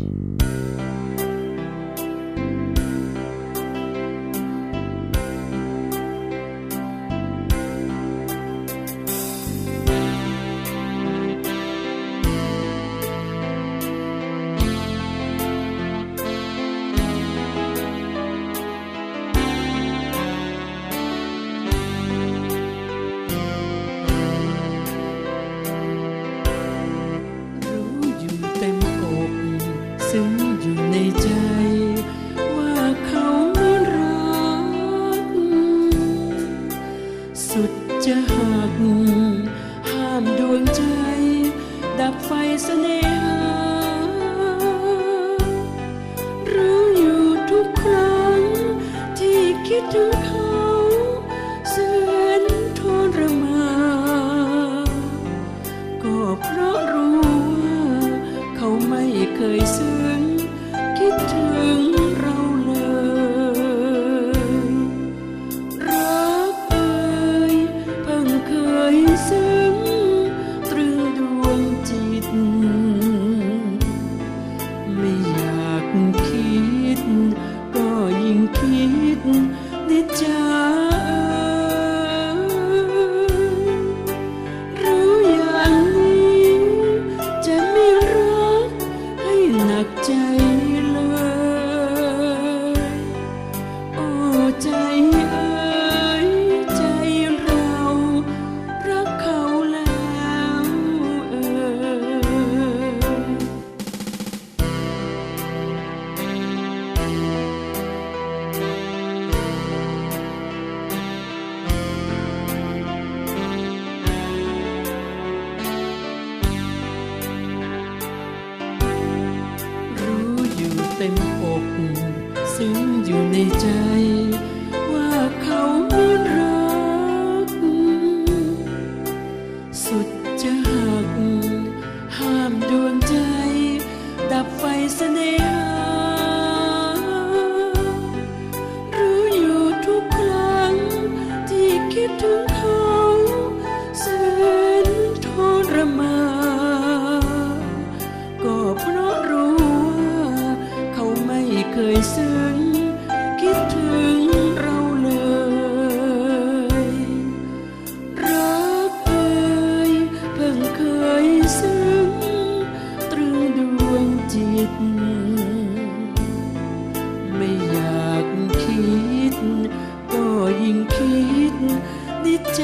Música ดวงใจ ดับไฟเสน่หา รู้อยู่ทุกครั้ง ที่คิดถึงเขาเสือนทรมา ก็เพราะรู้ว่า เขาไม่เคยซึ้งคิดถึงเรา me. กซึ้งอยู่ในใจ ว่าเขานั้นรัก สุดจะหา คยซึ้งคิดถึงเราเลย รักเอยเพิ่งเคยซึ้งตรึงดวงจิต ไม่อยากคิด ก็ยิ่งคิดดิใจ